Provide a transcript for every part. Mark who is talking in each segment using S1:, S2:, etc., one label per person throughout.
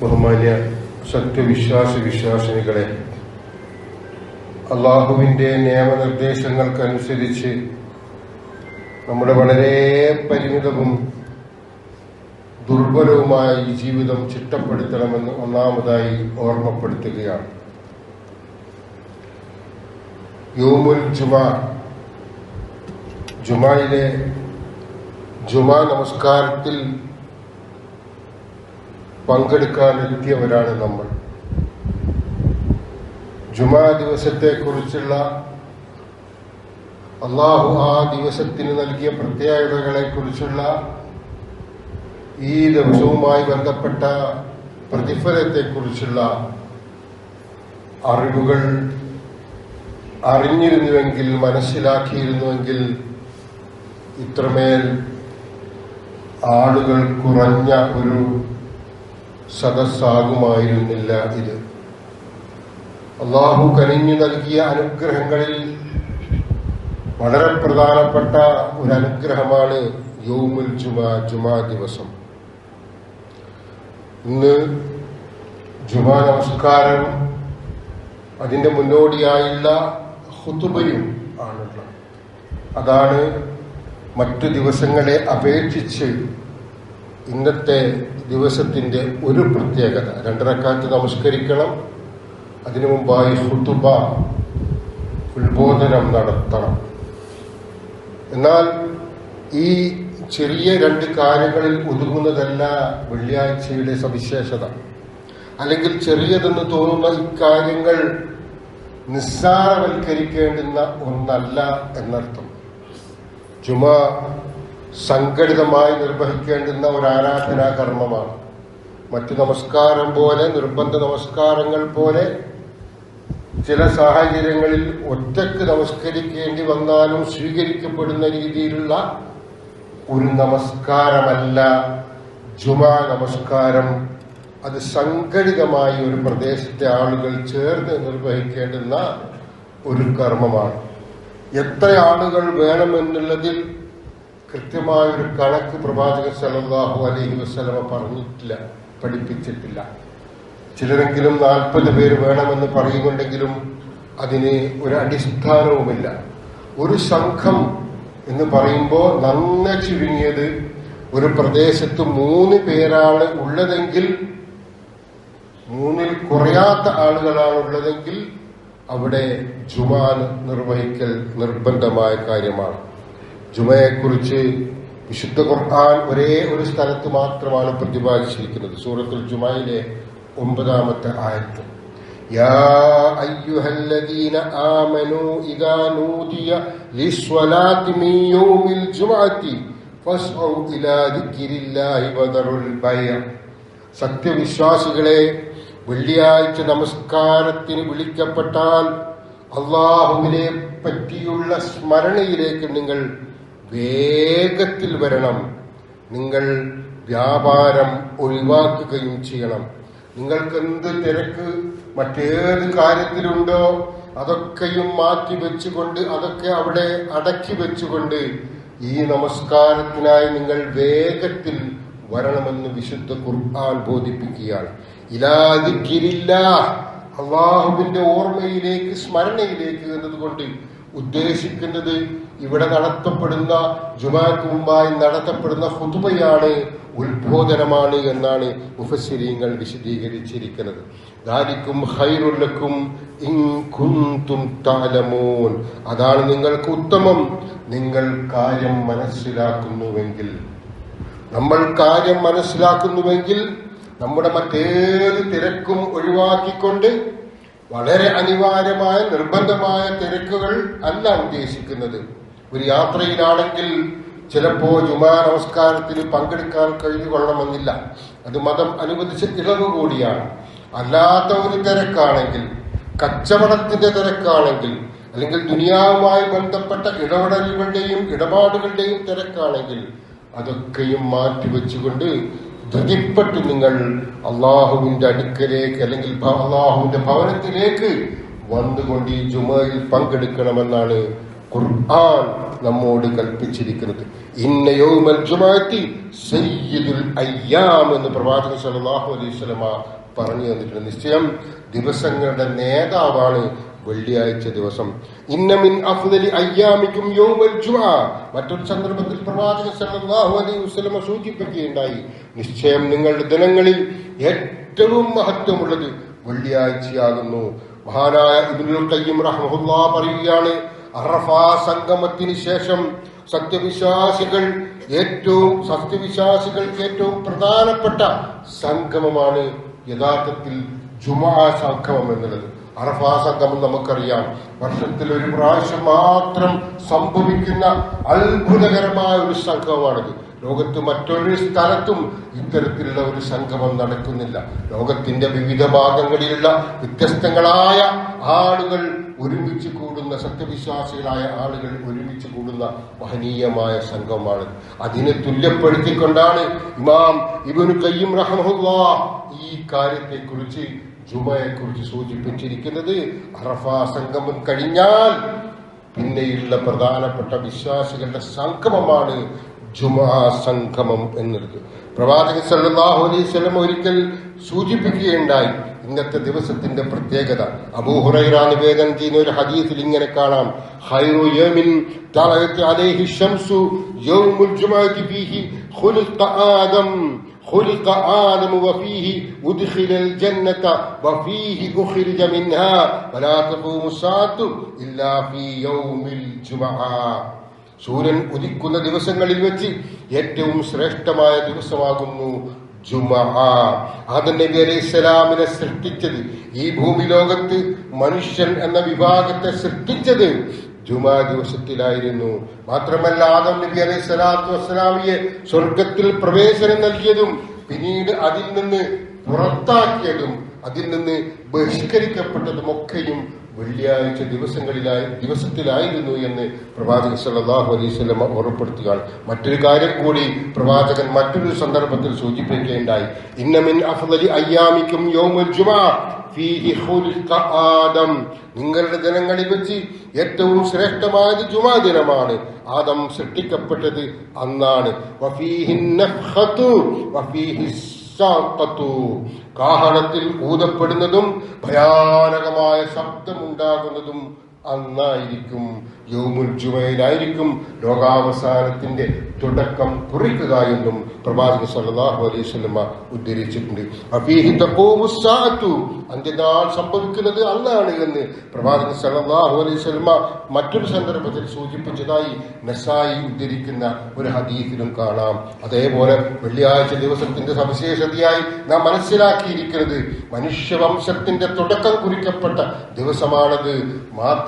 S1: ബഹുമാന്യ സത്യവിശ്വാസ വിശ്വാസിനികളെ അള്ളാഹുവിന്റെ നിയമനിർദ്ദേശങ്ങൾക്കനുസരിച്ച് നമ്മുടെ വളരെ പരിമിതവും ദുർബലവുമായ ഈ ജീവിതം ചിട്ടപ്പെടുത്തണമെന്ന് ഒന്നാമതായി ഓർമ്മപ്പെടുത്തുകയാണ്. യോമുൽ ജുമാ ജുമായിലെ ജുമാ നമസ്കാരത്തിൽ പങ്കെടുക്കാനെത്തിയവരാണ് നമ്മൾ. ജുമാ ദിവസത്തെക്കുറിച്ചുള്ള അള്ളാഹു ആ ദിവസത്തിന് നൽകിയ പ്രത്യേകതകളെക്കുറിച്ചുള്ള ഈ ദിവസവുമായി ബന്ധപ്പെട്ട പ്രതിഫലത്തെക്കുറിച്ചുള്ള അറിവുകൾ അറിഞ്ഞിരുന്നുവെങ്കിൽ മനസ്സിലാക്കിയിരുന്നുവെങ്കിൽ ഇത്രമേൽ ആളുകൾ കുറഞ്ഞ ഒരു സദസ്സാകുമായിരുന്നില്ല ഇത്. അള്ളാഹു കനിഞ്ഞു നൽകിയ അനുഗ്രഹങ്ങളിൽ വളരെ പ്രധാനപ്പെട്ട ഒരു അനുഗ്രഹമാണ് യൗമുൽ ജുമാ ജുമാ ദിവസം. ഇന്ന് ജുമാ നമസ്കാരം അതിന്റെ മുന്നോടിയായുള്ള ഹുതുബയും ആണുള്ളത്. അതാണ് മറ്റു ദിവസങ്ങളെ അപേക്ഷിച്ച് ഇന്നത്തെ ദിവസത്തിന്റെ ഒരു പ്രത്യേകത. രണ്ടരക്കാലത്ത് നമസ്കരിക്കണം. അതിനു മുമ്പായി ഹുതുബ ഉത്ബോധനം നടത്തണം. എന്നാൽ ഈ ചെറിയ രണ്ട് കാര്യങ്ങളിൽ ഒതുങ്ങുന്നതല്ല വെള്ളിയാഴ്ചയുടെ സവിശേഷത. അല്ലെങ്കിൽ ചെറിയതെന്ന് തോന്നുന്ന ഇക്കാര്യങ്ങൾ നിസ്സാരവൽക്കരിക്കേണ്ടുന്ന ഒന്നല്ല എന്നർത്ഥം. ചുമ സംഘടിതമായി നിർവഹിക്കേണ്ടുന്ന ഒരു ആരാധനാ കർമ്മമാണ്. മറ്റു നമസ്കാരം പോലെ നിർബന്ധ നമസ്കാരങ്ങൾ പോലെ ചില സാഹചര്യങ്ങളിൽ ഒറ്റയ്ക്ക് നമസ്കരിക്കേണ്ടി വന്നാലും സ്വീകരിക്കപ്പെടുന്ന രീതിയിലുള്ള ഒരു നമസ്കാരമല്ല. ജുമാ നമസ്കാരം. അത് സംഘടിതമായി ഒരു പ്രദേശത്തെ ആളുകൾ ചേർന്ന് നിർവഹിക്കേണ്ടുന്ന ഒരു കർമ്മമാണ്. എത്ര ആളുകൾ വേണമെന്നുള്ളതിൽ കൃത്യമായ ഒരു കണക്ക് പ്രവാചകൻ സല്ലല്ലാഹു അലൈഹി വസ്ലമ പറഞ്ഞിട്ടില്ല പഠിപ്പിച്ചിട്ടില്ല. ചിലരെങ്കിലും നാൽപ്പത് പേര് വേണമെന്ന് പറയുന്നുണ്ടെങ്കിലും അതിന് ഒരു അടിസ്ഥാനവുമില്ല. ഒരു സംഘം എന്ന് പറയുമ്പോൾ നന്ന ചുരുങ്ങിയത് ഒരു പ്രദേശത്ത് മൂന്ന് പേരാണ് ഉള്ളതെങ്കിൽ മൂന്നിൽ കുറയാത്ത ആളുകളാണ് ഉള്ളതെങ്കിൽ അവിടെ ജുമാൻ നിർവഹിക്കൽ നിർബന്ധമായ കാര്യമാണ്. ജുമയെക്കുറിച്ച് വിശുദ്ധ ഖുർആൻ ഒരേ ഒരു സ്ഥലത്ത് മാത്രമാണ് പ്രതിപാദിച്ചിരിക്കുന്നത് സൂറത്തുൽ ജുമയിലെ ഒമ്പതാമത്തെ ആയത്ത് يا أيها الذين آمنوا إذا نودي للصلاة من يوم الجمعة فاسعوا إلى ذكر الله وذروا البيع സത്യവിശ്വാസികളെ വെള്ളിയാഴ്ച നമസ്കാരത്തിന് വിളിക്കപ്പെട്ടാൽ അള്ളാഹുവിനെ പറ്റിയുള്ള സ്മരണയിലേക്ക് നിങ്ങൾ വേഗത്തിൽ വരണം. നിങ്ങൾ വ്യാപാരം ഒഴിവാക്കുകയും ചെയ്യണം. നിങ്ങൾക്ക് എന്ത് തിരക്ക്? മറ്റേത് കാര്യത്തിലുണ്ടോ? അതൊക്കെയും മാറ്റി വെച്ചുകൊണ്ട് അതൊക്കെ അവിടെ അടക്കി വെച്ചുകൊണ്ട് ഈ നമസ്കാരത്തിനായി നിങ്ങൾ വേഗത്തിൽ വരണമെന്ന് വിശുദ്ധ ഖുർആൻ ബോധിപ്പിക്കുകയാണ്. ഇലാതിക്കിരില്ല അള്ളാഹുവിന്റെ ഓർമ്മയിലേക്ക് സ്മരണയിലേക്ക് എന്നതുകൊണ്ട് ഉദ്ദേശിക്കുന്നത് ഇവിടെ നടത്തപ്പെടുന്ന ജുമാക്ക് മുമ്പായി നടത്തപ്പെടുന്ന ഹുതുബയാണ് ഉത്ബോധനമാണ് എന്നാണ് മുഫസ്സിരീങ്ങൾ വിശദീകരിച്ചിരിക്കുന്നത്. ദാരിക്കും ഹൈറുല്ലക്കും അതാണ് നിങ്ങൾക്ക് ഉത്തമം. നിങ്ങൾ കാര്യം മനസ്സിലാക്കുന്നുവെങ്കിൽ. നമ്മൾ കാര്യം മനസ്സിലാക്കുന്നുവെങ്കിൽ നമ്മുടെ മറ്റേത് തിരക്കും ഒഴിവാക്കിക്കൊണ്ട് വളരെ അനിവാര്യമായ നിർബന്ധമായ തിരക്കുകൾ അല്ല ഉദ്ദേശിക്കുന്നത്. ഒരു യാത്രയിലാണെങ്കിൽ ചിലപ്പോൾ ജുമാ നമസ്കാരത്തിന് പങ്കെടുക്കാൻ കഴിഞ്ഞുകൊള്ളണമെന്നില്ല. അത് മതം അനുവദിച്ച ഇളവ് കൂടിയാണ്. അല്ലാത്ത ഒരു തിരക്കാണെങ്കിൽ കച്ചവടത്തിന്റെ തിരക്കാണെങ്കിൽ അല്ലെങ്കിൽ ദുനിയാവുമായി ബന്ധപ്പെട്ട ഇടപെടലുകളുടെയും ഇടപാടുകളുടെയും തിരക്കാണെങ്കിൽ അതൊക്കെയും മാറ്റിവെച്ചുകൊണ്ട് ധൃതിപ്പെട്ട് നിങ്ങൾ അള്ളാഹുവിന്റെ അടുക്കലേക്ക് അല്ലെങ്കിൽ അള്ളാഹുവിന്റെ ഭവനത്തിലേക്ക് വന്നുകൊണ്ട് ഈ ജുമയിൽ പങ്കെടുക്കണമെന്നാണ് ഖുർആൻ നമ്മോട് കൽപ്പിച്ചിരിക്കുന്നത്. ഇന്ന യൗമൽ ജുമാഅത്തി സയ്യിദുൽ അയ്യാം എന്ന് പ്രവാചകൻ സല്ലല്ലാഹു അലൈഹി വസല്ലമ പറഞ്ഞു തന്നിട്ടുണ്ട്. നിശ്ചയം ദിവസങ്ങളുടെ നേതാവാണ് വെള്ളിയാഴ്ച ദിവസം. ഇന്നമിൻ അഫ്ദലി അയ്യാമിക്കും യൗമൽ ജുമാ. മറ്റൊരു സന്ദർഭത്തിൽ പ്രവാചകൻ സല്ലല്ലാഹു അലൈഹി വസല്ലമ സൂചിപ്പിക്കുകയുണ്ടായി. നിശ്ചയം നിങ്ങളുടെ ദിനങ്ങളിൽ ഏറ്റവും മഹത്വമുള്ളത് വെള്ളിയാഴ്ചയാകുന്നു. മഹാനായ ഇബ്നുൽ ഖയ്യിം റഹ്മഹുല്ലാ പറയുകയാണ് അറഫ സംഗമത്തിന് ശേഷം സത്യവിശ്വാസികൾ ഏറ്റവും സത്യവിശ്വാസികൾക്ക് ഏറ്റവും പ്രധാനപ്പെട്ട സംഗമമാണ് യഥാർത്ഥത്തിൽ ജുമാ സംഗമം എന്നുള്ളത്. അറഫാ സംഗമം നമുക്കറിയാം. വർഷത്തിൽ ഒരു പ്രാവശ്യം മാത്രം സംഭവിക്കുന്ന അത്ഭുതകരമായ ഒരു സംഗമമാണിത്. ലോകത്ത് മറ്റൊരു സ്ഥലത്തും ഇത്തരത്തിലുള്ള ഒരു സംഗമം നടക്കുന്നില്ല. ലോകത്തിന്റെ വിവിധ ഭാഗങ്ങളിലുള്ള വ്യത്യസ്തങ്ങളായ ആളുകൾ ഒരുമിച്ച് കൂടുന്ന സത്യവിശ്വാസികളായ ആളുകൾ ഒരുമിച്ച് കൂടുന്ന മഹനീയമായ സംഘമാണ്. അതിനെ തുല്യപ്പെടുത്തിക്കൊണ്ടാണ് ഇമാം ഇബനു കയ്യും റഹമുള്ള ഈ കാര്യത്തെ കുറിച്ച് കാര്യത്തെക്കുറിച്ച് ജുമയെക്കുറിച്ച് സൂചിപ്പിച്ചിരിക്കുന്നത്. അറഫ സംഗമം കഴിഞ്ഞാൽ പിന്നെയുള്ള പ്രധാനപ്പെട്ട വിശ്വാസികളുടെ സംഗമമാണ് ജുമാ സംഗമം എന്നുള്ളത്. പ്രവാചകൻ സല്ലല്ലാഹു അലൈഹി വസല്ലം ഒരിക്കൽ സൂചിപ്പിക്കുകയുണ്ടായി. ഇന്നത്തെ ദിവസത്തിന്റെ പ്രത്യേകത അബൂഹുറൈറ നിവേദനം ചെയ്യുന്ന ഒരു ഹദീസിൽ ഇങ്ങനെ കാണാം ഖൈറു യൗമിൻ തലഅത്ത് അലൈഹി ശംസു യൗമുൽ ജുമുഅത്തി ഫീഹി ഖുലിഖ ആദം خلق آدم وفيه أدخل الجنة وفيه أخرج منها ولا تقوم الساعة إلا في يوم الجمعة സൂര്യൻ ഉദിക്കുന്ന ദിവസങ്ങളിൽ വെച്ച് ഏറ്റവും ശ്രേഷ്ഠമായ ദിവസമാകുന്നു ജുമഅ സ്വലാമിനെ സൃഷ്ടിച്ചത്. ഈ ഭൂമി ലോകത്ത് മനുഷ്യൻ എന്ന വിഭാഗത്തെ സൃഷ്ടിച്ചത് ജുമാ ദിവസത്തിലായിരുന്നു. മാത്രമല്ല ആദം നബി അലൈഹി സ്വലാത്തു വസ്സലാമിയെ സ്വർഗത്തിൽ പ്രവേശനം നൽകിയതും പിന്നീട് അതിൽ നിന്ന് പുറത്താക്കിയതും അതിൽ നിന്ന് ബഹിഷ്കരിക്കപ്പെട്ടതും ഒക്കെയും വെള്ളിയാഴ്ച ദിവസങ്ങളിലായി ദിവസത്തിലായിരുന്നു എന്ന് പ്രവാചകൻ സല്ലാഹു അലൈഹി വസല്ലം ഓർമ്മപ്പെടുത്തുകയാണ്. മറ്റൊരു കാര്യം കൂടി പ്രവാചകൻ മറ്റൊരു സന്ദർഭത്തിൽ സൂചിപ്പിക്കുകയുണ്ടായി ഇന്നമിൻ അഫ്ദലി അയ്യാമിക്കും യൗമുൽ ജുമാ ആദം. നിങ്ങളുടെ ജനങ്ങളിൽ വെച്ച് ഏറ്റവും ശ്രേഷ്ഠമായത് ജുമാ ദിനമാണ്. ആദം സൃഷ്ടിക്കപ്പെട്ടത് അന്നാണ്. വഫീഹി വഫീഹി കാഹളത്തിൽ ഊതപ്പെടുന്നതും ഭയാനകമായ ശബ്ദമുണ്ടാകുന്നതും അന്നായിരിക്കും യൗമുൽ ജുമയിലായിരിക്കും ലോകാവസാനത്തിന്റെ തുടക്കം കുറിക്കുക എന്നും പ്രവാചക സല്ലാഹു അലൈഹി വസല്ലമ ഉദ്ധരിച്ചിട്ടുണ്ട്. അന്ത്യനാൾ സംഭവിക്കുന്നത് അന്നാണ് എന്ന് പ്രവാചക സല്ലാഹു അലൈഹി വസല്ലമ മറ്റൊരു സന്ദർഭത്തിൽ സൂചിപ്പിച്ചതായി നസായി ഉദ്ധരിക്കുന്ന ഒരു ഹദീഫിലും കാണാം. അതേപോലെ വെള്ളിയാഴ്ച ദിവസത്തിന്റെ സവിശേഷതയായി നാം മനസ്സിലാക്കിയിരിക്കുന്നത് മനുഷ്യവംശത്തിന്റെ തുടക്കം കുറിക്കപ്പെട്ട ദിവസമാണത്.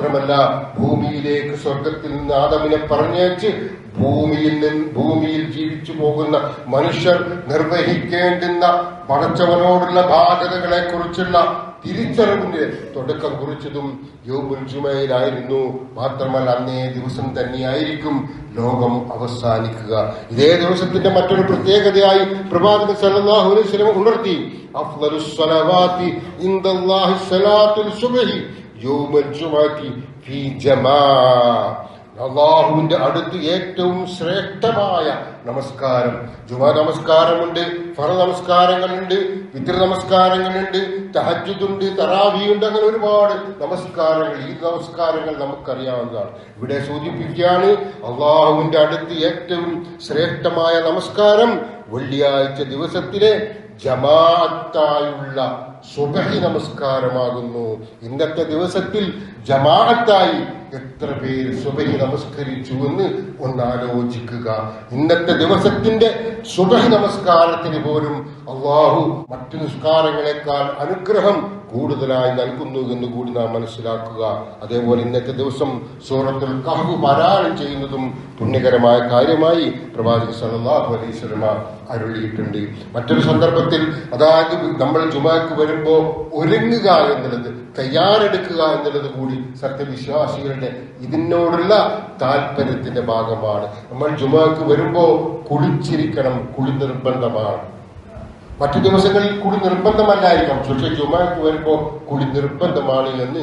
S1: മാത്രമല്ല ഭൂമിയിലേക്ക് സ്വർഗത്തിൽ നിന്ന് ആദമിനെ പറഞ്ഞേച്ച് ഭൂമിയിൽ നിന്ന് ഭൂമിയിൽ ജീവിച്ചു പോകുന്ന മനുഷ്യർ നിർവഹിക്കേണ്ടുന്ന പടച്ചവനോടുള്ള ബാധ്യതകളെ കുറിച്ചുള്ള തിരിച്ചറിവിന്റെ തുടക്കം കുറിച്ചതും യോബുൽ ജുമയിലായിരുന്നു. മാത്രമല്ല അന്നേ ദിവസം തന്നെയായിരിക്കും ലോകം അവസാനിക്കുക. ഇതേ ദിവസത്തിന്റെ മറ്റൊരു പ്രത്യേകതയായി പ്രവാചകൻ സല്ലല്ലാഹു അലൈഹി വസല്ലം ഉണർത്തി അഫ്ളലുസ് സലവാത്തി ഇൻദല്ലാഹി യൗമൽ ജുമഅത്തി ഫീ ജമാ. അള്ളാഹുവിന്റെ അടുത്ത് ഏറ്റവും ശ്രേഷ്ഠമായ നമസ്കാരം. ജുമാ നമസ്കാരമുണ്ട് ഫറ നമസ്കാരങ്ങളുണ്ട് പിതൃ നമസ്കാരങ്ങളുണ്ട് തഹജുദുണ്ട് തറാവിയുണ്ട് അങ്ങനെ ഒരുപാട് നമസ്കാരങ്ങൾ. ഈ നമസ്കാരങ്ങൾ നമുക്കറിയാവുന്നതാണ്. ഇവിടെ സൂചിപ്പിക്കുകയാണ് അള്ളാഹുവിന്റെ അടുത്ത് ഏറ്റവും ശ്രേഷ്ഠമായ നമസ്കാരം വെള്ളിയാഴ്ച ദിവസത്തിലെ ജമാഅത്തായുള്ള സുബഹി നമസ്കാരമാകുന്നു. ഇന്നത്തെ ദിവസത്തിൽ ജമാഅത്തായി എത്ര പേര് സുബഹി നമസ്കരിച്ചു എന്ന് ഒന്നാലോചിക്കുക. ഇന്നത്തെ ദിവസത്തിന്റെ സുബഹി നമസ്കാരത്തിന് പോലും അള്ളാഹു മറ്റു നിസ്കാരങ്ങളെക്കാൾ അനുഗ്രഹം കൂടുതലായി നൽകുന്നു എന്ന് കൂടി നാം മനസ്സിലാക്കുക. അതേപോലെ ഇന്നത്തെ ദിവസം സൂറത്തിൽ കഹു പാരായണം ചെയ്യുന്നതും പുണ്യകരമായ കാര്യമായി പ്രവാചക സല്ലല്ലാഹു അലൈഹി വസല്ലമ അരുളിയിട്ടുണ്ട്. മറ്റൊരു സന്ദർഭത്തിൽ അതായത് നമ്മൾ ജുമാക്ക് വരുമ്പോൾ ഒരുങ്ങുക എന്നുള്ളത് തയ്യാറെടുക്കുക എന്നുള്ളത് കൂടി സത്യവിശ്വാസികളുടെ ഇതിനോടുള്ള താല്പര്യത്തിന്റെ ഭാഗമാണ്. നമ്മൾ ജുമാക്ക് വരുമ്പോൾ കുളിച്ചിരിക്കണം കുളി നിർബന്ധമാണ് മറ്റു ദിവസങ്ങളിൽ കുളി നിർബന്ധമല്ലായിരിക്കാം. പക്ഷെ ജുമാക്ക് വരുമ്പോ കുളി നിർബന്ധമാണ് എന്ന്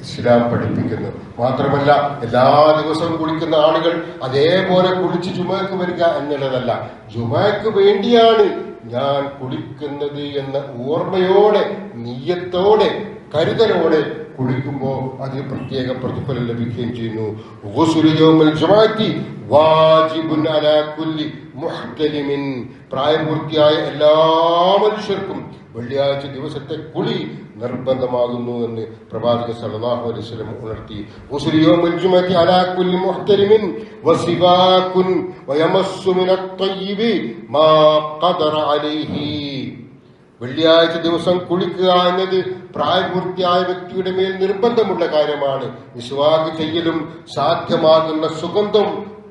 S1: ഇസ്ലാം പഠിപ്പിക്കുന്നു. മാത്രമല്ല എല്ലാ ദിവസവും കുളിക്കുന്ന ആളുകൾ അതേപോലെ കുളിച്ച് ചുമക്ക് വരിക എന്നുള്ളതല്ല. ചുമക്ക് വേണ്ടിയാണ് ഞാൻ കുളിക്കുന്നത് എന്ന ഓർമ്മയോടെ നീയത്തോടെ കരുതലോടെ കുളിക്കുമ്പോ അതിന് പ്രത്യേക പ്രതിഫലം ലഭിക്കുകയും ചെയ്യുന്നു. പ്രായപൂർത്തിയായ എല്ലാ മനുഷ്യർക്കും വെള്ളിയാഴ്ച ദിവസത്തെ കുളി നിർബന്ധമാകുന്നു എന്ന് പ്രവാചക സല്ലല്ലാഹു അലൈഹി വസല്ലം ഉണർത്തി. ഗുസ്ലു വെള്ളിയാഴ്ച ദിവസം കുളിക്കുക എന്നത് പ്രായപൂർത്തിയായ വ്യക്തിയുടെ മേൽ നിർബന്ധമുള്ള കാര്യമാണ്. വിശ്വാസ് ചെയ്യലും സാധ്യമാകുന്ന സുഗന്ധം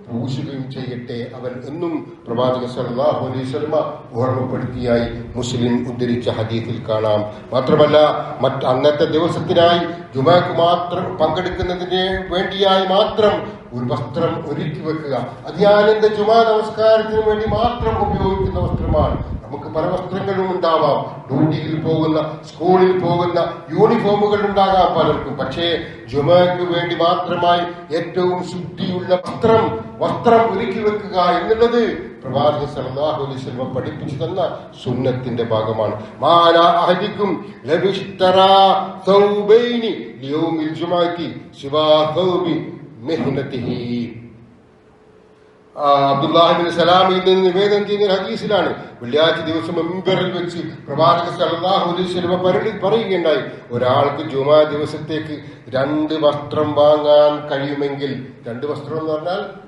S1: പൂശുകയും ചെയ്യട്ടെ അവൻ എന്നും പ്രവാചക സല്ലാഹു അലൈഹി സ്വലമ ഓർമ്മപ്പെടുത്തിയായി മുസ്ലിം ഉദ്ധരിച്ച ഹദീഫിൽ കാണാം. മാത്രമല്ല മറ്റ് അന്നത്തെ ദിവസത്തിനായി ജുമാക്ക് മാത്രം പങ്കെടുക്കുന്നതിന് വേണ്ടിയായി മാത്രം ഒരു വസ്ത്രം ഒരുക്കി വെക്കുക. അധ്യാനന്ദ ജുമാ നമസ്കാരത്തിന് വേണ്ടി മാത്രം ഉപയോഗിക്കുന്ന വസ്ത്രമാണ് നമുക്ക് പല വസ്ത്രങ്ങളും ഉണ്ടാവാം. ഡ്യൂട്ടിയിൽ പോകുന്ന സ്കൂളിൽ പോകുന്ന യൂണിഫോമുകൾ ഉണ്ടാകാം പലർക്കും. പക്ഷേ ജുമയ്ക്ക് വേണ്ടി മാത്രമായി ഏറ്റവും ശുദ്ധിയുള്ള വസ്ത്രം വസ്ത്രം ഒരുക്കി വെക്കുക എന്നുള്ളത് പ്രവാചക സല്ലല്ലാഹു അലൈഹി പഠിപ്പിച്ചു തന്ന സുന്നത്തിന്റെ ഭാഗമാണ്. മാല അഹദിക്കും അബ്ദുല്ലാഹിബിൻ സലാമിൽ നിന്ന് നിവേദനം ചെയ്യുന്ന ഹദീസിലാണ്. വെള്ളിയാഴ്ച ദിവസം മെമ്പറിൽ വെച്ച് പ്രവാചക സല്ലല്ലാഹു അലൈഹി വസല്ലം പരടി പറയുകയുണ്ടായി. ഒരാൾക്ക് ജുമാ ദിവസത്തേക്ക് രണ്ട് വസ്ത്രം വാങ്ങാൻ കഴിയുമെങ്കിൽ രണ്ട് വസ്ത്രം എന്ന് പറഞ്ഞാൽ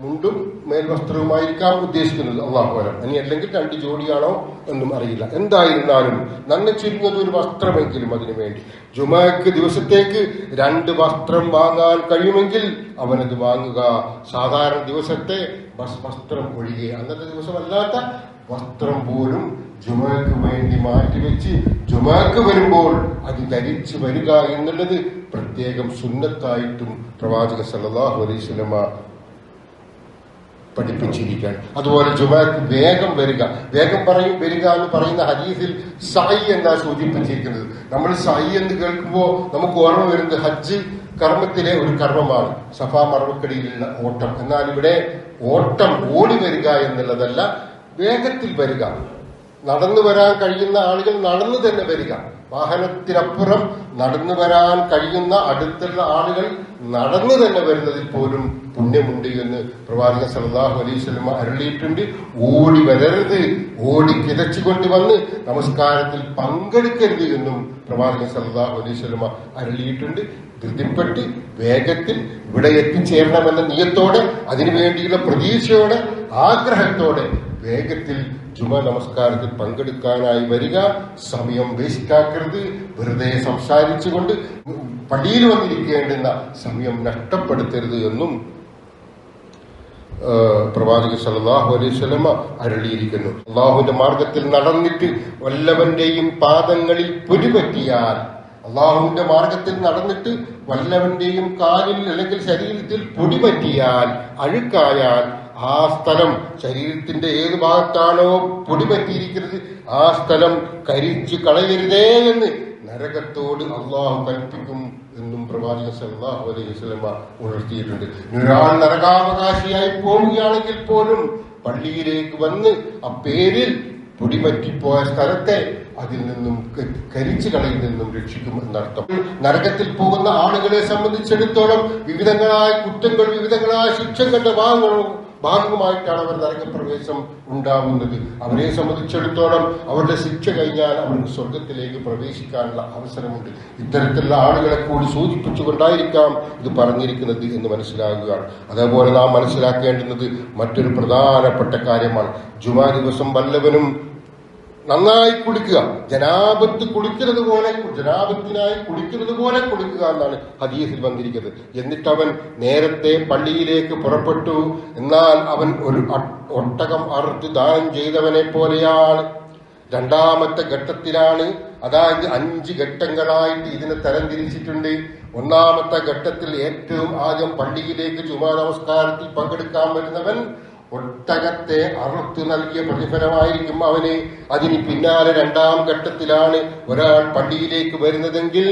S1: മുണ്ടും മേൽവസ്ത്രവുമായിരിക്കാം ഉദ്ദേശിക്കുന്നത്. അള്ളാഹുവരം ഇനി അല്ലെങ്കിൽ രണ്ട് ജോഡിയാണോ എന്നും അറിയില്ല. എന്തായിരുന്നാലും നന്നെ ചുരുങ്ങുന്ന ഒരു വസ്ത്രമെങ്കിലും അതിനു വേണ്ടി. ജുമക്ക് ദിവസത്തേക്ക് രണ്ട് വസ്ത്രം വാങ്ങാൻ കഴിയുമെങ്കിൽ അവനത് വാങ്ങുക. സാധാരണ ദിവസത്തെ വസ്ത്രം ഒഴികെ. അന്നത്തെ ദിവസമല്ലാത്ത വസ്ത്രം പോലും ജുമക്ക് വേണ്ടി മാറ്റിവെച്ച് ജുമക്ക് വരുമ്പോൾ അത് ധരിച്ചു വരിക എന്നുള്ളത് പ്രത്യേകം സുന്നത്തായിട്ടും പ്രവാചക സല്ലല്ലാഹു അലൈഹി വസല്ലമ പഠിപ്പിച്ചിരിക്കുകയാണ് അതുപോലെ ജുമാക്ക് വേഗം വരിക. വേഗം പറയും വരിക എന്ന് പറയുന്ന ഹദീസിൽ സായി എന്നാണ് സൂചിപ്പിച്ചിരിക്കുന്നത്? നമ്മൾ സായി എന്ന് കേൾക്കുമ്പോൾ നമുക്ക് ഓർമ്മ വരുന്നത് ഹജ്ജ് കർമ്മത്തിലെ ഒരു കർമ്മമാണ്. സഫാ മറവക്കടിയിലുള്ള ഓട്ടം. എന്നാൽ ഇവിടെ ഓട്ടം ഓടി വരിക എന്നുള്ളതല്ല വേഗത്തിൽ വരിക. നടന്നു വരാൻ കഴിയുന്ന ആളുകൾ നടന്നു തന്നെ വരിക. വാഹനത്തിനപ്പുറം നടന്നു വരാൻ കഴിയുന്ന അടുത്തുള്ള ആളുകൾ നടന്നു തന്നെ വരുന്നതിൽ പോലും പുണ്യമുണ്ട് എന്ന് പ്രവാചകൻ സലാഹു അലൈഹി വസല്ലം അരുളിയിട്ടുണ്ട്. ഓടി വരരുത് ഓടി കിതച്ചുകൊണ്ട് വന്ന് നമസ്കാരത്തിൽ പങ്കെടുക്കരുത് എന്നും പ്രവാചകൻ സലാഹു അലൈഹി വസല്ലം അരുളിയിട്ടുണ്ട്. ധൃതിപ്പെട്ട് വേഗത്തിൽ ഇവിടെ എത്തിച്ചേരണമെന്ന നിയത്തോടെ അതിനുവേണ്ടിയുള്ള പ്രതീക്ഷയോടെ ആഗ്രഹത്തോടെ വേഗത്തിൽ ജുമ നമസ്കാരത്തിൽ പങ്കെടുക്കാനായി വരിക. സമയം വേസ്റ്റാക്കരുത് വെറുതെ സംസാരിച്ചുകൊണ്ട് പള്ളിയിൽ വന്നിരിക്കേണ്ടുന്ന സമയം നഷ്ടപ്പെടുത്തരുത് എന്നും പ്രവാചക അലൈഹി വസല്ലമ അരുളിയിരിക്കുന്നു. അള്ളാഹുവിന്റെ മാർഗത്തിൽ നടന്നിട്ട് വല്ലവന്റെയും പാദങ്ങളിൽ പുരിപറ്റിയാൽ അള്ളാഹുവിന്റെ മാർഗത്തിൽ നടന്നിട്ട് വല്ലവന്റെയും കാലിൽ അല്ലെങ്കിൽ ശരീരത്തിൽ പൊടി പറ്റിയാൽ അഴുക്കായാൽ ആ സ്ഥലം ശരീരത്തിന്റെ ഏത് ഭാഗത്താണോ പൊടി പറ്റിയിരിക്കുന്നത് ആ സ്ഥലം കരിച്ചു കളയരുതേ എന്ന് നരകത്തോട് അള്ളാഹു കൽപ്പിക്കും എന്നും പ്രവാചകൻ സല്ലാഹു അലൈഹി സ്വലമ ഉണർത്തിയിട്ടുണ്ട്. ഒരാൾ നരകാവകാശിയായി പോവുകയാണെങ്കിൽ പോലും പള്ളിയിലേക്ക് വന്ന് ആ പേരിൽ പൊടിപറ്റിപ്പോയ സ്ഥലത്തെ അതിൽ നിന്നും കരിച്ചു കളയിൽ നിന്നും രക്ഷിക്കും എന്നർത്ഥം. നരകത്തിൽ പോകുന്ന ആളുകളെ സംബന്ധിച്ചിടത്തോളം വിവിധങ്ങളായ കുറ്റങ്ങൾ വിവിധങ്ങളായ ശിക്ഷകളുടെ ഭാഗങ്ങളും ഭാഗമായിട്ടാണ് അവർ നരകപ്രവേശം ഉണ്ടാവുന്നത്. അവരെ സംബന്ധിച്ചിടത്തോളം അവരുടെ ശിക്ഷ കഴിഞ്ഞാൽ അവർക്ക് സ്വർഗത്തിലേക്ക് പ്രവേശിക്കാനുള്ള അവസരമുണ്ട്. ഇത്തരത്തിലുള്ള ആളുകളെ കൂടി സൂചിപ്പിച്ചുകൊണ്ടായിരിക്കാം ഇത് പറഞ്ഞിരിക്കുന്നത് എന്ന് മനസ്സിലാകുകയാണ്. അതേപോലെ നാം മനസ്സിലാക്കേണ്ടുന്നത് മറ്റൊരു പ്രധാനപ്പെട്ട കാര്യമാണ്. ജുമാ ദിവസം വല്ലവനും നന്നായി കുടിക്കുക. ജനാപത്ത് കുളിക്കുന്നത് പോലെ ജനാപത്തിനായി കുളിക്കുന്നത് പോലെ കുളിക്കുക എന്നാണ് ഹദീസിൽ വന്നിരിക്കുന്നത്. എന്നിട്ട് അവൻ നേരത്തെ പള്ളിയിലേക്ക് പുറപ്പെട്ടു. എന്നാൽ അവൻ ഒരു ഒട്ടകം അറുത്ത് ദാനം ചെയ്തവനെ പോലെയാണ്. രണ്ടാമത്തെ ഘട്ടത്തിലാണ്. അതായത് അഞ്ച് ഘട്ടങ്ങളായിട്ട് ഇതിനെ തരംതിരിച്ചിട്ടുണ്ട്. ഒന്നാമത്തെ ഘട്ടത്തിൽ ഏറ്റവും ആദ്യം പള്ളിയിലേക്ക് ചുമ നമസ്കാരത്തിൽ പങ്കെടുക്കാൻ വരുന്നവൻ ഒട്ടകത്തെ അറുത്തു നൽകിയ പ്രതിഫലമായിരിക്കും അവന്. അതിന് പിന്നാലെ രണ്ടാം ഘട്ടത്തിലാണ് ഒരാൾ പള്ളിയിലേക്ക് വരുന്നതെങ്കിൽ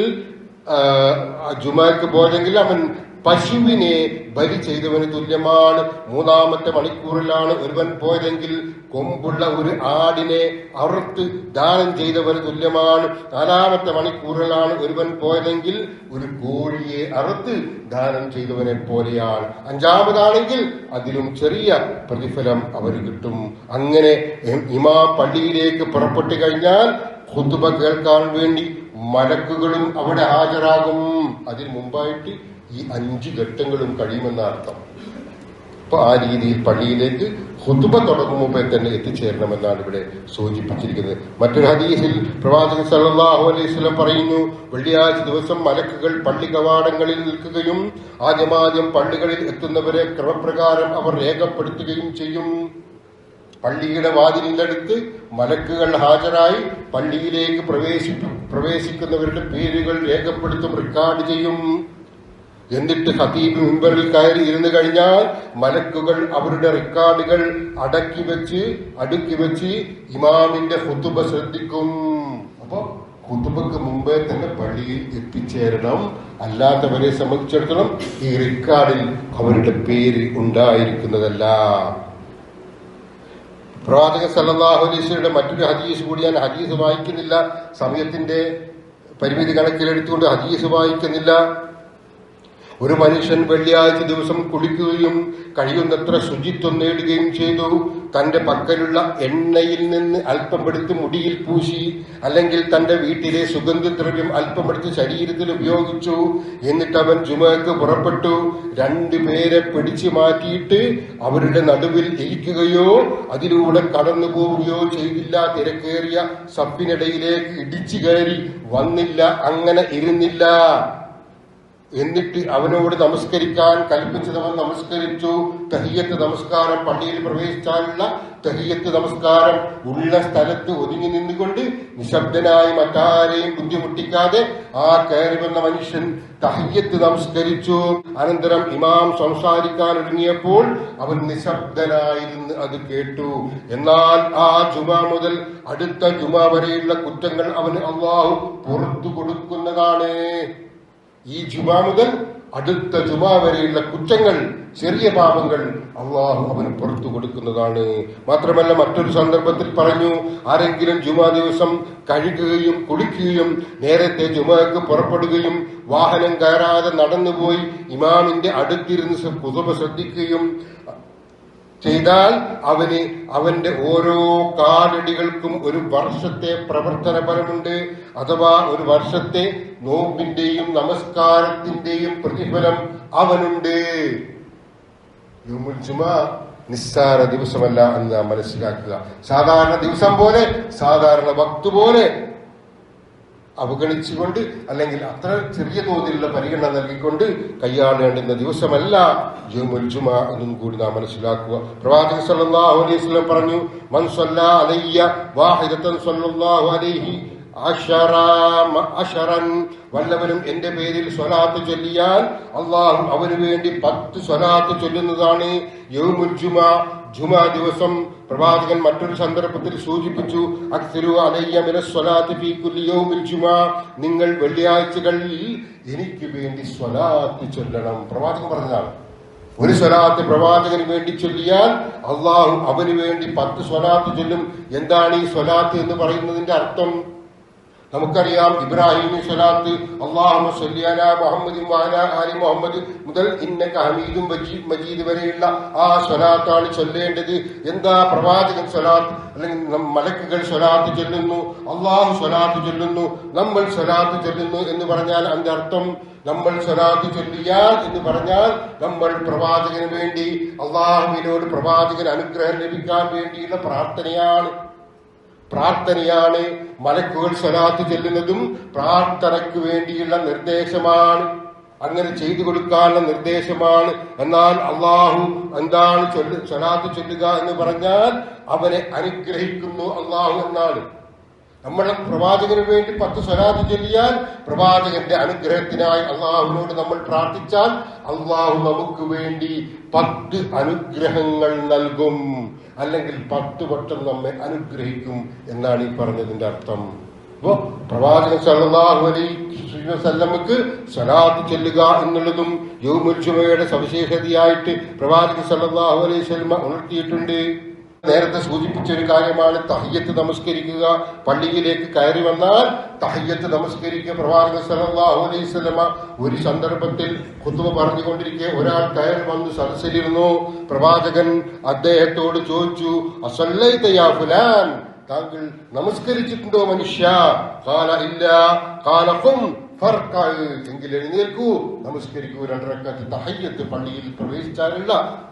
S1: ജുമാക്ക് പോയെങ്കിൽ അവൻ പശുവിനെ ബലി ചെയ്തവന് തുല്യമാണ്. മൂന്നാമത്തെ മണിക്കൂറിലാണ് ഒരുവൻ പോയതെങ്കിൽ കൊമ്പുള്ള ഒരു ആടിനെ അറുത്ത് ദാനം ചെയ്തവന് തുല്യമാണ്. നാലാമത്തെ മണിക്കൂറിലാണ് ഒരുവൻ പോയതെങ്കിൽ ഒരു കോഴിയെ അറുത്ത് ദാനം ചെയ്തവനെ പോലെയാണ്. അഞ്ചാമതാണെങ്കിൽ അതിലും ചെറിയ പ്രതിഫലം അവന് കിട്ടും. അങ്ങനെ ഇമാ പള്ളിയിലേക്ക് പുറപ്പെട്ടു കഴിഞ്ഞാൽ ഖുതുബ കേൾക്കാൻ വേണ്ടി മലക്കുകളും അവിടെ ഹാജരാകും. അതിന് മുമ്പായിട്ട് ഈ അഞ്ച് ഘട്ടങ്ങളും കഴിയുമെന്ന അർത്ഥം. അപ്പൊ ആ രീതിയിൽ പള്ളിയിലേക്ക് ഹുതുബ തുടങ്ങും മുമ്പേ തന്നെ എത്തിച്ചേരണമെന്നാണ് ഇവിടെ സൂചിപ്പിച്ചിരിക്കുന്നത്. മറ്റൊരു ഹദീസിൽ പ്രവാചകൻ സല്ലല്ലാഹു അലൈഹി വസല്ലം പറയുന്നു വെള്ളിയാഴ്ച ദിവസം മലക്കുകൾ പള്ളി കവാടങ്ങളിൽ നിൽക്കുകയും ആദ്യമാദ്യം പള്ളികളിൽ എത്തുന്നവരെ ക്രമപ്രകാരം അവർ രേഖപ്പെടുത്തുകയും ചെയ്യും. പള്ളിയുടെ വാതിലിനടുത്ത് മലക്കുകൾ ഹാജരായി പള്ളിയിലേക്ക് പ്രവേശിപ്പി പ്രവേശിക്കുന്നവരുടെ പേരുകൾ രേഖപ്പെടുത്തും റെക്കോർഡ് ചെയ്യും. എന്നിട്ട് ഹബീബ് മിമ്പറിൽ കയറി ഇരുന്നു കഴിഞ്ഞാൽ മലക്കുകൾ അവരുടെ റെക്കോർഡുകൾ അടക്കി വെച്ച് അടുക്കി വെച്ച് ഇമാമിന്റെ ഹുതുബ ശ്രദ്ധിക്കും. അപ്പൊ ഹുതുബക്ക് മുമ്പേ തന്നെ പള്ളിയിൽ എത്തിച്ചേരണം. അല്ലാത്തവരെ സംബന്ധിച്ചിടത്തോളം ഈ റെക്കോർഡിൽ അവരുടെ പേര് ഉണ്ടായിരിക്കുന്നതല്ല. പ്രവാചക വസല്ലമയുടെ മറ്റൊരു ഹദീസ് കൂടി ഞാൻ ഹദീസ് വായിക്കുന്നില്ല. സമയത്തിന്റെ പരിമിതി കണക്കിലെടുത്തുകൊണ്ട് ഹദീസ് വായിക്കുന്നില്ല. ഒരു മനുഷ്യൻ വെള്ളിയാഴ്ച ദിവസം കുളിക്കുകയും കഴിയുന്നത്ര ശുചിത്വം നേടുകയും ചെയ്തു. തന്റെ പക്കലുള്ള എണ്ണയിൽ നിന്ന് അല്പമെടുത്ത് മുടിയിൽ പൂശി അല്ലെങ്കിൽ തന്റെ വീട്ടിലെ സുഗന്ധദ്രവ്യം അല്പമെടുത്ത് ശരീരത്തിൽ ഉപയോഗിച്ചു. എന്നിട്ട് അവൻ ജുമക്ക് പുറപ്പെട്ടു. രണ്ടുപേരെ പിടിച്ചു മാറ്റിയിട്ട് അവരുടെ നടുവിൽ ഇരിക്കുകയോ അതിലൂടെ കടന്നു പോവുകയോ ചെയ്തില്ല. തിരക്കേറിയ സപ്പിനിടയിലേക്ക് ഇടിച്ചു കയറി വന്നില്ല. അങ്ങനെ ഇരുന്നില്ല. എന്നിട്ട് അവനോട് നമസ്കരിക്കാൻ കൽപ്പിച്ചതവൻ നമസ്കരിച്ചു. തഹിയത്ത് നമസ്കാരം പള്ളിയിൽ പ്രവേശിച്ചാലുള്ള തഹിയത്ത് നമസ്കാരം ഉള്ള സ്ഥലത്ത് ഒതുങ്ങി നിന്നുകൊണ്ട് നിശബ്ദനായി മറ്റാരെയും ബുദ്ധിമുട്ടിക്കാതെ ആ കയറി വന്ന മനുഷ്യൻ തഹിയത്ത് നമസ്കരിച്ചു. അനന്തരം ഇമാം സംസാരിക്കാൻ ഒരുങ്ങിയപ്പോൾ അവൻ നിശബ്ദനായിരുന്ന് അത് കേട്ടു. എന്നാൽ ആ ജുമ മുതൽ അടുത്ത ജുമ വരെയുള്ള കുറ്റങ്ങൾ അവന് അള്ളാഹു പുറത്തു കൊടുക്കുന്നതാണ്. ഈ ജുമാ മുതൽ അടുത്ത ജുമാ വരെയുള്ള കുറ്റങ്ങൾ ചെറിയ പാപങ്ങൾ അള്ളാഹു അവന് പുറത്തു കൊടുക്കുന്നതാണ്. മാത്രമല്ല മറ്റൊരു സന്ദർഭത്തിൽ പറഞ്ഞു ആരെങ്കിലും ജുമാ ദിവസം കഴുകുകയും കുളിക്കുകയും നേരത്തെ ജുമാക്ക് പുറപ്പെടുകയും വാഹനം കയറാതെ നടന്നുപോയി ഇമാമിന്റെ അടുത്തിരുന്ന് കുതുബ ശ്രദ്ധിക്കുകയും ചെയ്താൽ അവന് അവന്റെ ഓരോ കാലടികൾക്കും ഒരു വർഷത്തെ പ്രവർത്തന ഫലമുണ്ട്. അഥവാ ഒരു വർഷത്തെ നോമ്പിന്റെയും നമസ്കാരത്തിന്റെയും പ്രതിഫലം അവനുണ്ട്. നിസ്സാര ദിവസമല്ല എന്ന് മനസ്സിലാക്കുക. സാധാരണ ദിവസം പോലെ സാധാരണ ഭക്തു പോലെ അവഗണിച്ചുകൊണ്ട് അല്ലെങ്കിൽ അത്ര ചെറിയ തോതിലുള്ള പരിഗണന നൽകിക്കൊണ്ട് കൈയാളേണ്ടുന്ന ദിവസമല്ല ജുമുൽ ജുമ എന്നും കൂടി നാം മനസ്സിലാക്കുക. പ്രവാചകൻ സല്ലല്ലാഹു അലൈഹി വസല്ലം പറഞ്ഞു മൻ അലയ്യ വാഹിദത്തൻ സല്ലല്ലാഹു അലൈഹി വല്ലവനും എന്റെ പേരിൽ സ്വലാത്ത് ചൊല്ലിയാൽ അള്ളാഹു അവന് വേണ്ടി പത്ത് സ്വലാത്ത് ചൊല്ലുന്നതാണ് യൗമുൽ ജുമ. ജുമാ ദിവസം പ്രവാചകൻ മറ്റൊരു സന്ദർഭത്തിൽ സൂചിപ്പിച്ചു യൗമിൽ ജുമാ. നിങ്ങൾ വെള്ളിയാഴ്ചകളിൽ എനിക്ക് വേണ്ടി സ്വലാത്ത് ചൊല്ലണം. പ്രവാചകൻ പറഞ്ഞതാണ് ഒരു സ്വലാത്ത് പ്രവാചകന് വേണ്ടി ചൊല്ലിയാൽ അള്ളാഹു അവന് വേണ്ടി പത്ത് സ്വലാത്ത് ചൊല്ലും. എന്താണ് ഈ സ്വലാത്ത് എന്ന് പറയുന്നതിന്റെ അർത്ഥം? നമുക്കറിയാം ഇബ്രാഹിം സ്വലാത്ത് അള്ളാഹു മുഹമ്മദ് ആലി മുഹമ്മദ് മുതൽ ഇന്നക ഹമീദും മജീദ് വരെയുള്ള ആ സ്വലാത്താണ് ചൊല്ലേണ്ടത്. എന്താ പ്രവാചകൻ സ്വലാത്ത്? അല്ലെങ്കിൽ മലക്കുകൾ സ്വലാത്ത് ചൊല്ലുന്നു അള്ളാഹു സ്വലാത്ത് ചൊല്ലുന്നു നമ്മൾ സ്വലാത്ത് ചൊല്ലുന്നു എന്ന് പറഞ്ഞാൽ അതിന്റെ അർത്ഥം നമ്മൾ സ്വലാത്ത് ചൊല്ലിയാൽ എന്ന് പറഞ്ഞാൽ നമ്മൾ പ്രവാചകന് വേണ്ടി അള്ളാഹുവിനോട് പ്രവാചകൻ അനുഗ്രഹം ലഭിക്കാൻ വേണ്ടിയുള്ള പ്രാർത്ഥനയാണ്. പ്രാർത്ഥനയാണ് മലക്കുകൾ സ്വലാത്ത് ചെല്ലുന്നതും പ്രാർത്ഥനയ്ക്ക് വേണ്ടിയുള്ള നിർദ്ദേശമാണ്. അങ്ങനെ ചെയ്തു കൊടുക്കാനുള്ള നിർദ്ദേശമാണ്. എന്നാൽ അള്ളാഹു എന്താണ് ചൊല്ലു സ്വലാത്ത് ചൊല്ലുക എന്ന് പറഞ്ഞാൽ അവനെ അനുഗ്രഹിക്കുന്നു അള്ളാഹു എന്നാണ്. നമ്മൾ പ്രവാചകന് വേണ്ടി പത്ത് സ്വലാത്ത് ചൊല്ലിയാൽ പ്രവാചകന്റെ അനുഗ്രഹത്തിനായി അള്ളാഹുവിനോട് നമ്മൾ പ്രാർത്ഥിച്ചാൽ അള്ളാഹു നമുക്ക് വേണ്ടി പത്ത് അനുഗ്രഹങ്ങൾ നൽകും. അല്ലെങ്കിൽ പത്ത് വട്ടം നമ്മെ അനുഗ്രഹിക്കും എന്നാണ് ഈ പറഞ്ഞതിന്റെ അർത്ഥം. അപ്പോ പ്രവാചകൻ സല്ലല്ലാഹു അലൈഹി വസല്ലമക്ക് സ്വലാത്ത് ചെല്ലുക എന്നുള്ളതും യൗമുൽ ജുമയുടെ സവിശേഷതയായിട്ട് പ്രവാചകൻ സല്ലാഹു അലൈഹി സ്വലമ ഉണർത്തിയിട്ടുണ്ട്. നേരത്തെ സൂചിപ്പിച്ച ഒരു കാര്യമാണ് തഹയ്യത്ത് നമസ്കരിക്കുക. പള്ളിയിലേക്ക് കയറി വന്നാൽ തഹയ്യത്ത് നമസ്കരിക്കുക. പ്രവാചക അലൈഹി വസല്ലമ ഒരു സന്ദർഭത്തിൽ കുത്തുവ പറഞ്ഞുകൊണ്ടിരിക്കെ ഒരാൾ കയറി വന്ന് സദസ്സിലിരുന്നു. പ്രവാചകൻ അദ്ദേഹത്തോട് ചോദിച്ചു അസല്ലൈത യാ ഫുലാൻ? താങ്കൾ നമസ്കരിച്ചിട്ടുണ്ടോ മനുഷ്യ? കാല ഇല്ല. കാലക്കും എങ്കിൽ എഴുന്നേൽക്കൂ. നമസ്കരിക്കൂ. രണ്ടരക്കാറ്റ് തഹയ്യത്ത് പള്ളിയിൽ പ്രവേശിച്ചാലുള്ള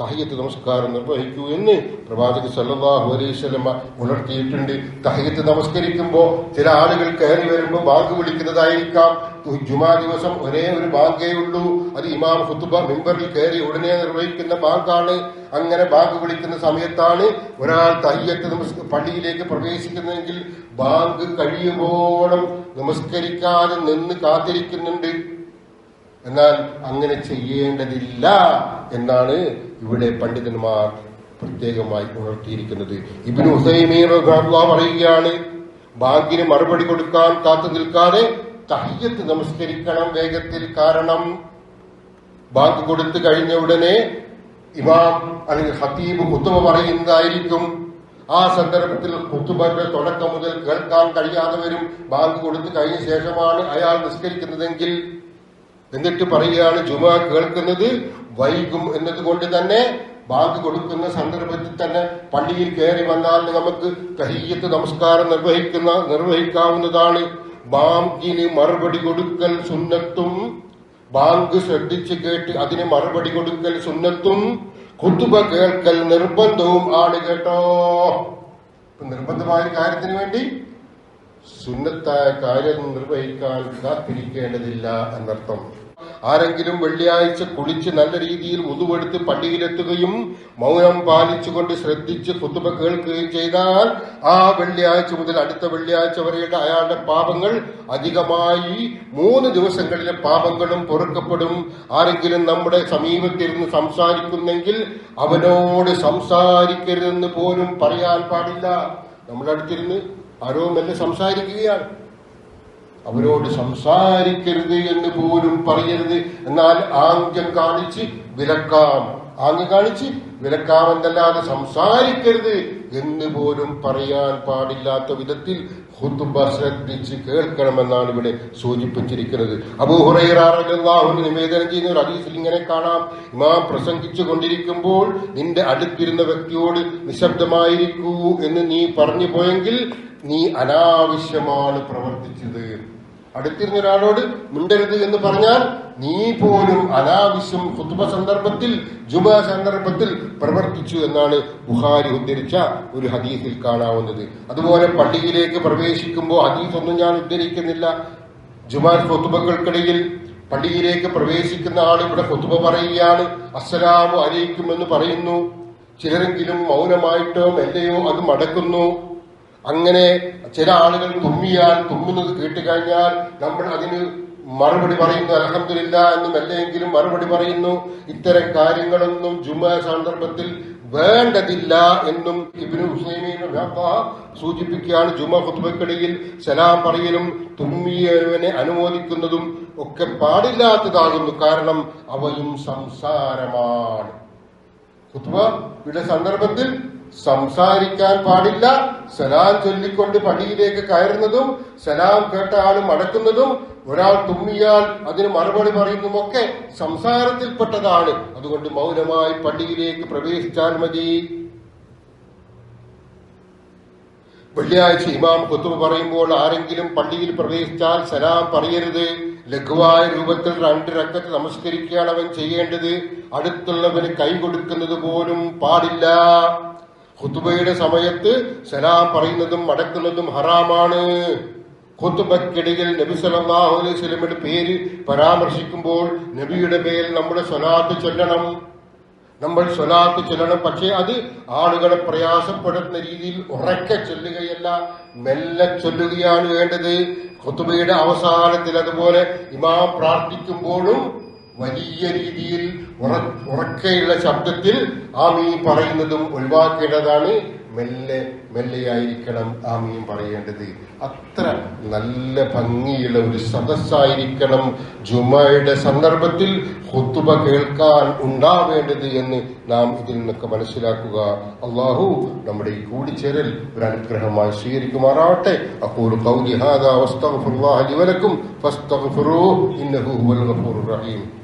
S1: തഹയ്യത്ത് നമസ്കാരം നിർവഹിക്കൂ എന്ന് പ്രവാചക സല്ലാഹു അലൈഹി വസല്ലമ ഉണർത്തിയിട്ടുണ്ട്. തഹയ്യത്ത് നമസ്കരിക്കുമ്പോൾ ചില ആളുകൾ കയറി വരുമ്പോൾ ബാങ്ക് വിളിക്കുന്നതായിരിക്കാം. ജുമാ ദിവസം ഒരേ ഒരു ബാങ്കേ ഉള്ളൂ. അത് ഇമാം ഫുത്തുബ മെമ്പറിൽ കയറി ഉടനെ നിർവഹിക്കുന്ന ബാങ്കാണ് അങ്ങനെ ബാങ്ക് വിളിക്കുന്ന സമയത്താണ് ഒരാൾ തയ്യത്ത് നമസ് പള്ളിയിലേക്ക് പ്രവേശിക്കുന്നതെങ്കിൽ ബാങ്ക് കഴിയുമ്പോഴും നമസ്കരിക്കാതെ നിന്ന് കാത്തിരിക്കുന്നുണ്ട്. എന്നാൽ അങ്ങനെ ചെയ്യേണ്ടതില്ല എന്നാണ് ഇവിടെ പണ്ഡിതന്മാർ പ്രത്യേകമായി ഉണർത്തിയിരിക്കുന്നത്. ഇബിന് ഹുസൈമീർ പറയുകയാണ് ബാങ്കിന് മറുപടി കൊടുക്കാൻ കാത്തു നിൽക്കാതെ തഹ്യത്ത് നമസ്കരിക്കണം വേഗത്തിൽ കാരണം ബാങ്ക് കൊടുത്തു കഴിഞ്ഞ ഉടനെ ഇമാം അല്ലെങ്കിൽ ഹത്തീബ് കുത്തുമ പറയുന്നതായിരിക്കും. ആ സന്ദർഭത്തിൽ കുത്തുമരുടെ തുടക്കം മുതൽ കേൾക്കാൻ കഴിയാതെ വരും. ബാങ്ക് കൊടുത്തു കഴിഞ്ഞ ശേഷമാണ് അയാൾ നിസ്കരിക്കുന്നതെങ്കിൽ എന്നിട്ട് പറയുകയാണ് ജുമ കേൾക്കുന്നത് വൈകും എന്നതുകൊണ്ട് തന്നെ ബാങ്ക് കൊടുക്കുന്ന സന്ദർഭത്തിൽ തന്നെ പള്ളിയിൽ കയറി വന്നാൽ നമുക്ക് തഹീയത്ത് നമസ്കാരം നിർവഹിക്കുന്ന നിർവഹിക്കാവുന്നതാണ്. ബാങ്കിന് മറുപടി കൊടുക്കൽ സുന്നത്തും ബാങ്ക് ശ്രദ്ധിച്ച് കേട്ട് അതിന് മറുപടി കൊടുക്കൽ സുന്നത്തും കുത്തുബ കേൾക്കൽ നിർബന്ധവും ആണ് കേട്ടോ. നിർബന്ധമായ കാര്യത്തിന് വേണ്ടി സുന്നത്തായ കാര്യം നിർവഹിക്കാൻ കാത്തിരിക്കേണ്ടതില്ല എന്നർത്ഥം. ആരെങ്കിലും വെള്ളിയാഴ്ച കുളിച്ച് നല്ല രീതിയിൽ മുതുവെടുത്ത് പള്ളിയിലെത്തുകയും മൗനം പാലിച്ചുകൊണ്ട് ശ്രദ്ധിച്ച് കുത്തുമ കേൾക്കുകയും ചെയ്താൽ ആ വെള്ളിയാഴ്ച മുതൽ അടുത്ത വെള്ളിയാഴ്ച വരെയുള്ള അയാളുടെ പാപങ്ങൾ അധികമായി മൂന്ന് ദിവസങ്ങളിലെ പാപങ്ങളും പൊറുക്കപ്പെടും. ആരെങ്കിലും നമ്മുടെ സമീപത്തിരുന്ന് സംസാരിക്കുന്നെങ്കിൽ അവനോട് സംസാരിക്കരുതെന്ന് പോലും പറയാൻ പാടില്ല. നമ്മുടെ അടുത്തിരുന്ന് ആരോ മെല്ലെ സംസാരിക്കുകയാണ്. അവരോട് സംസാരിക്കരുത് എന്ന് പോലും പറയരുത്. എന്നാൽ ആംഗ്യം കാണിച്ച് വിലക്കാം. ആംഗ്യം കാണിച്ച് വിലക്കാമെന്നല്ലാതെ സംസാരിക്കരുത് എന്ന് പോലും പറയാൻ പാടില്ലാത്ത വിധത്തിൽ ഹുത്തുബ ശ്രദ്ധിച്ച് കേൾക്കണമെന്നാണ് ഇവിടെ സൂചിപ്പിച്ചിരിക്കുന്നത്. അബൂഹുറൈറാഹുന് നിവേദനം ചെയ്യുന്ന ഒരു ഹദീസിൽ ഇങ്ങനെ കാണാം. ഇമാം പ്രസംഗിച്ചു കൊണ്ടിരിക്കുമ്പോൾ നിന്റെ അടുത്തിരുന്ന വ്യക്തിയോട് നിശബ്ദമായിരിക്കൂ എന്ന് നീ പറഞ്ഞു പോയെങ്കിൽ നീ അനാവശ്യമാണ് പ്രവർത്തിച്ചത്. അടുത്തിരുന്ന ഒരാളോട് മിണ്ടരുത് എന്ന് പറഞ്ഞാൽ നീ പോലും അനാവശ്യം കുത്തുബ സന്ദർഭത്തിൽ ജുബ സന്ദർഭത്തിൽ പ്രവർത്തിച്ചു എന്നാണ് ബുഹാരി ഉദ്ധരിച്ച ഒരു ഹദീസിൽ കാണാവുന്നത്. അതുപോലെ പള്ളിയിലേക്ക് പ്രവേശിക്കുമ്പോൾ ഹദീസ് ഒന്നും ഞാൻ ഉദ്ധരിക്കുന്നില്ല. ജുമാൻ കൊത്തുബകൾക്കിടയിൽ പള്ളിയിലേക്ക് പ്രവേശിക്കുന്ന ആൾ ഇവിടെ കൊത്തുബ പറയുകയാണ് അസ്സലാമു അലൈക്കും എന്ന് പറയുന്നു. ചിലരെങ്കിലും മൗനമായിട്ടോ മെല്ലയോ അത് മടക്കുന്നു. അങ്ങനെ ചില ആളുകൾ തുമ്മിയാൽ തുമ്മുന്നത് കേട്ടുകഴിഞ്ഞാൽ നമ്മൾ അതിന് മറുപടി പറയുന്നു അലഹമില്ല എന്നും അല്ലെങ്കിലും മറുപടി പറയുന്നു. ഇത്തരം കാര്യങ്ങളൊന്നും ജുമ സന്ദർഭത്തിൽ വേണ്ടതില്ല എന്നും ഇബിന് വ്യാപ സൂചിപ്പിക്കുകയാണ്. ജുമ ഖുത്ബക്കിടയിൽ സലാം പറയലും തുമ്മിയവനെ അനുമോദിക്കുന്നതും ഒക്കെ പാടില്ലാത്തതാകുന്നു. കാരണം അവയും സംസാരമാണ്. ഖുത്ബയുടെ സന്ദർഭത്തിൽ സംസാരിക്കാൻ പാടില്ല സലാം ചൊല്ലിക്കൊണ്ട് പള്ളിയിലേക്ക് കയറുന്നതും സലാം കേട്ട ആൾ മടക്കുന്നതും ഒരാൾ തുമ്മിയാൽ അതിന് മറുപടി പറയുന്നതുമൊക്കെ സംസാരത്തിൽപ്പെട്ടതാണ്. അതുകൊണ്ട് മൗനമായി പള്ളിയിലേക്ക് പ്രവേശിച്ചാൽ മതി. വെള്ളിയാഴ്ച ഇമാം കുത്തുബ് പറയുമ്പോൾ ആരെങ്കിലും പള്ളിയിൽ പ്രവേശിച്ചാൽ സലാം പറയരുത്. ലഘുവായ രൂപത്തിൽ രണ്ട് രക്തത്തെ നമസ്കരിക്കുകയാണ് അവൻ ചെയ്യേണ്ടത്. അടുത്തുള്ളവന് കൈ കൊടുക്കുന്നത് പോലും പാടില്ല. ഖുത്തുബയുടെ സമയത്ത് സലാം പറയുന്നതും മടക്കുന്നതും ഹറാമാണ്. ഖുത്തുബക്കിടയിൽ നബി സല്ലല്ലാഹു അലൈഹി വസല്ലമയുടെ പേര് പരാമർശിക്കുമ്പോൾ നബിയുടെ പേരിൽ നമ്മുടെ സ്വലാത്ത് ചൊല്ലണം. നമ്മൾ സ്വലാത്ത് ചൊല്ലണം. പക്ഷേ അത് ആളുകളെ പ്രയാസപ്പെടുന്ന രീതിയിൽ ഉറക്കെ ചൊല്ലുകയല്ല. മെല്ലെ ചൊല്ലുകയാണ് വേണ്ടത്. ഖുത്തുബയുടെ അവസാനത്തിൽ അതുപോലെ ഇമാം പ്രാർത്ഥിക്കുമ്പോഴും വലിയ രീതിയിൽ ഉറക്കെയുള്ള ശബ്ദത്തിൽ ആമീ പറയുന്നതും ഒഴിവാക്കേണ്ടതാണ്. മെല്ലെ മെല്ലെയായിരിക്കണം ആമീൻ പറയേണ്ടത്. അത്ര നല്ല ഭംഗിയുള്ള ഒരു സദസ്സായിരിക്കണം ജുമയുടെ സന്ദർഭത്തിൽ ഹുത്തുബ കേൾക്കാൻ ഉണ്ടാവേണ്ടത് എന്ന് നാം ഇതിൽ നിന്നൊക്കെ മനസ്സിലാക്കുക. അള്ളാഹു നമ്മുടെ ഈ കൂടിച്ചേരൽ ഒരു അനുഗ്രഹമായി സ്വീകരിക്കുമാറാവട്ടെ. അപ്പോൾ ഖൗലി ഹാദാ വസ്തഗ്ഫിറുല്ലാഹ വലക്കും ഇന്നഹു റഹീം.